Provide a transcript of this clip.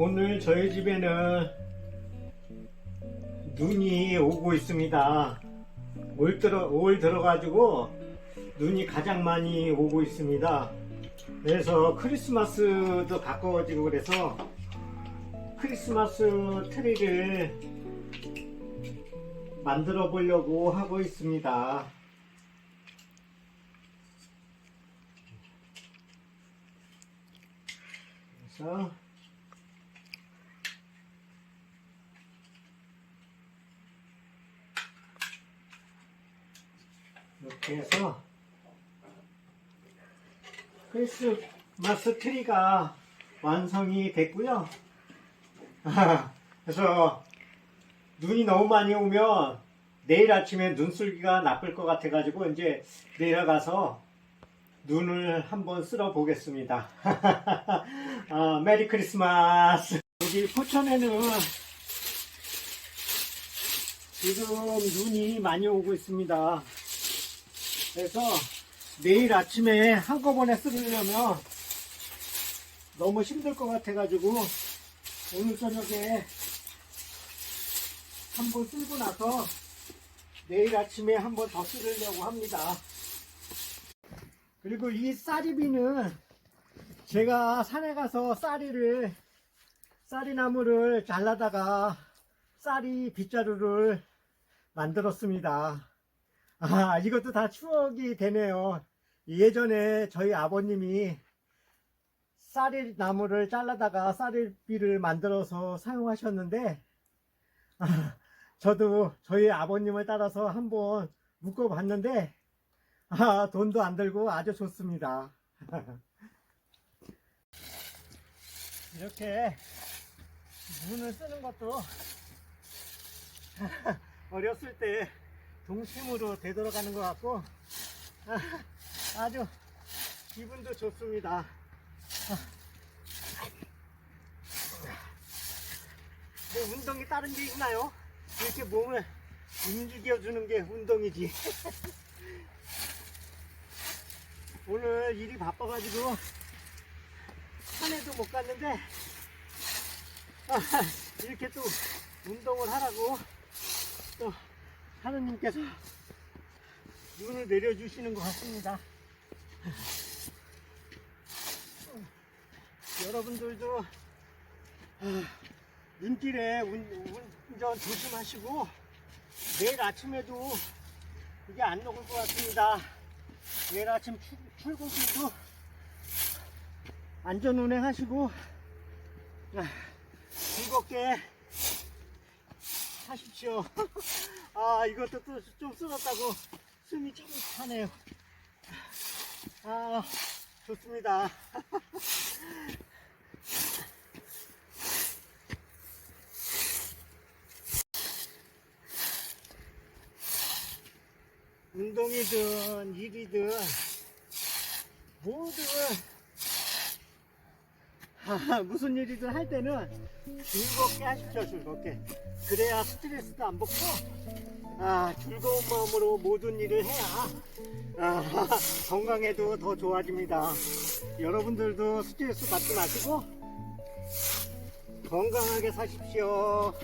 오늘 저희 집에는 눈이 오고 있습니다. 올 들어 올 들어가지고 눈이 가장 많이 오고 있습니다. 그래서 크리스마스도 가까워지고 그래서 크리스마스 트리를 만들어 보려고 하고 있습니다. 그래서 이렇게 해서 크리스마스 트리가 완성이 됐고요. 그래서 눈이 너무 많이 오면 내일 아침에 눈슬기가 나쁠 것 같아가지고 이제 내려가서 눈을 한번 쓸어 보겠습니다. 아, 메리 크리스마스. 여기 포천에는 지금 눈이 많이 오고 있습니다. 그래서 내일 아침에 한꺼번에 쓰려면 너무 힘들 것 같아가지고 오늘 저녁에 한번 쓸고 나서 내일 아침에 한번 더 쓰려고 합니다. 그리고 이 쌀이비는 제가 산에 가서 쌀이를 쌀이나무를 잘라다가 쌀이 빗자루를 만들었습니다. 아, 이것도 다 추억이 되네요. 예전에 저희 아버님이 쌀이 나무를 잘라다가 쌀이비를 만들어서 사용하셨는데, 아, 저도 저희 아버님을 따라서 한번 묶어봤는데, 아, 돈도 안 들고 아주 좋습니다. 이렇게 문을 쓰는 것도 어렸을 때 동심으로 되돌아가는 것 같고 아, 아주 기분도 좋습니다. 뭐 운동이 다른 게 있나요? 이렇게 몸을 움직여주는 게 운동이지. 오늘 일이 바빠가지고 산에도 못 갔는데 아, 이렇게 또 운동을 하라고 또 하느님께서 눈을 내려주시는 것 같습니다. 여러분들도 아, 눈길에 운, 운전 조심하시고 내일 아침에도 이게 안 녹을 것 같습니다. 내일 아침 출, 출근길도 안전 운행하시고 아, 즐겁게 하십시오. 아 이것도 또좀 쓸었다고 숨이 좀 차네요. 아 좋습니다. 운동이든 일이든 모두 아, 무슨 일이든 할 때는 즐겁게 하십시오 즐겁게. 그래야 스트레스도 안 받고 아, 즐거운 마음으로 모든 일을 해야 아, 건강에도 더 좋아집니다. 여러분들도 스트레스 받지 마시고 건강하게 사십시오